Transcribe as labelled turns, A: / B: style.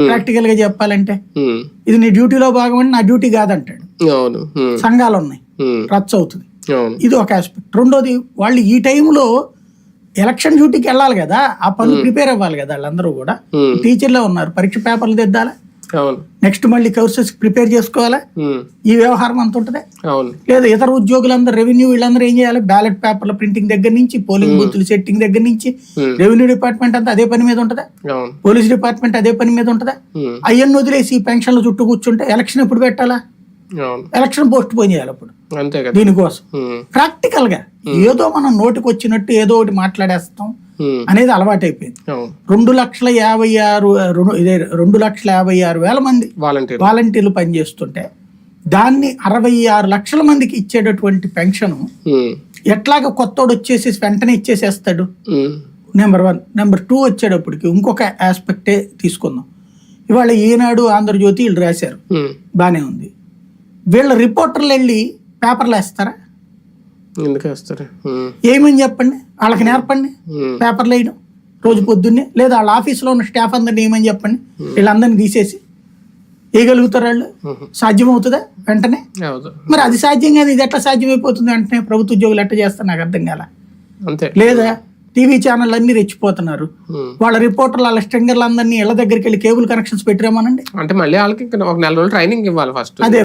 A: ప్రాక్టికల్గా చెప్పాలంటే
B: ఉమ్.
A: ఇది నీ డ్యూటీలో భాగం అంటే నా డ్యూటీ కాదంటాడు.
B: ఉమ్.
A: సంఘాలు ఉన్నాయి. రచ్చ అవుతుంది ఇది ఒక ఆస్పెక్ట్ రెండోది వాళ్ళు ఈ టైంలో ఎలక్షన్ డ్యూటీకి వెళ్ళాలి కదా ఆ పనులు ప్రిపేర్ అవ్వాలి కదా వాళ్ళందరూ కూడా. టీచర్లే ఉన్నారు. పరీక్ష పేపర్లు దిద్దాలా? నెక్స్ట్ మళ్ళీ కోర్సెస్ ప్రిపేర్ చేసుకోవాలా. ఈ వ్యవహారం అంత ఉంటుంది? లేదా ఇతర ఉద్యోగులందరూ రెవెన్యూ వీళ్ళందరూ ఏం చేయాలి? బ్యాలెట్ పేపర్ల ప్రింటింగ్ దగ్గర నుంచి పోలింగ్ బూత్లు సెట్టింగ్ దగ్గర నుంచి. రెవెన్యూ డిపార్ట్మెంట్ అంతా అదే పని మీద ఉంటుందా? పోలీస్ డిపార్ట్మెంట్ అదే పని మీద ఉంటుందా. అయ్యన్ని వదిలేసి పెన్షన్ల చుట్టూ కూర్చుంటే ఎలక్షన్ ఎప్పుడు పెట్టాలా? ఎలక్షన్ పోస్ట్ పోన్ చేయాలి అప్పుడు. దీనికోసం. ప్రాక్టికల్గా ఏదో మనం నోటికి వచ్చినట్టు ఏదో ఒకటి మాట్లాడేస్తాం. అనేది అలవాటైపోయింది. రెండు లక్షల యాభై ఆరు రెండు ఇదే రెండు లక్షల యాభై ఆరు వేల మంది
B: వాలంటీర్
A: వాలంటీర్లు పనిచేస్తుంటే దాన్ని అరవై ఆరు లక్షల మందికి ఇచ్చేటటువంటి పెన్షన్. ఎట్లాగ కొత్తోడు వచ్చేసి వెంటనే ఇచ్చేసేస్తాడు. Number one. నెంబర్ టూ వచ్చేటప్పటికి ఇంకొక ఆస్పెక్టే తీసుకుందాం. ఇవాళ ఈనాడు ఆంధ్రజ్యోతి వీళ్ళు రాశారు. బాగానే ఉంది. వీళ్ళ రిపోర్టర్లు వెళ్ళి పేపర్లు వేస్తారా
B: ఎందుకు వేస్తారు? ఉమ్.
A: ఏమని చెప్పండి? వాళ్ళకి నేర్పండి. పేపర్లు వేయడం. రోజు పొద్దున్నే. లేదా వాళ్ళ ఆఫీస్లో ఉన్న స్టాఫ్ అందరిని ఏమని చెప్పండి? వీళ్ళందరినీ తీసేసి. వేయగలుగుతారు వాళ్ళు. సాధ్యమవుతుందా? వెంటనే? మరి అది సాధ్యం కాదు. ఇది ఎట్లా సాధ్యమైపోతుంది? వెంటనే ప్రభుత్వ ఉద్యోగులు ఎట్లా చేస్తారు నాకు అర్థం కాల.
B: అంతే.
A: లేదా టీవీ ఛానల్ అన్ని రెచ్చిపోతున్నారు. వాళ్ళ రిపోర్టర్లు వాళ్ళ స్ట్రింగర్లు అందరినీ ఇళ్ళ దగ్గరికి వెళ్ళి కేబుల్ కనెక్షన్స్ పెట్టిరామనండి?
B: అంటే మళ్ళీ వాళ్ళకి ఒక నెల రోజులు ట్రైనింగ్ ఇవ్వాలి ఫస్ట్
A: అదే.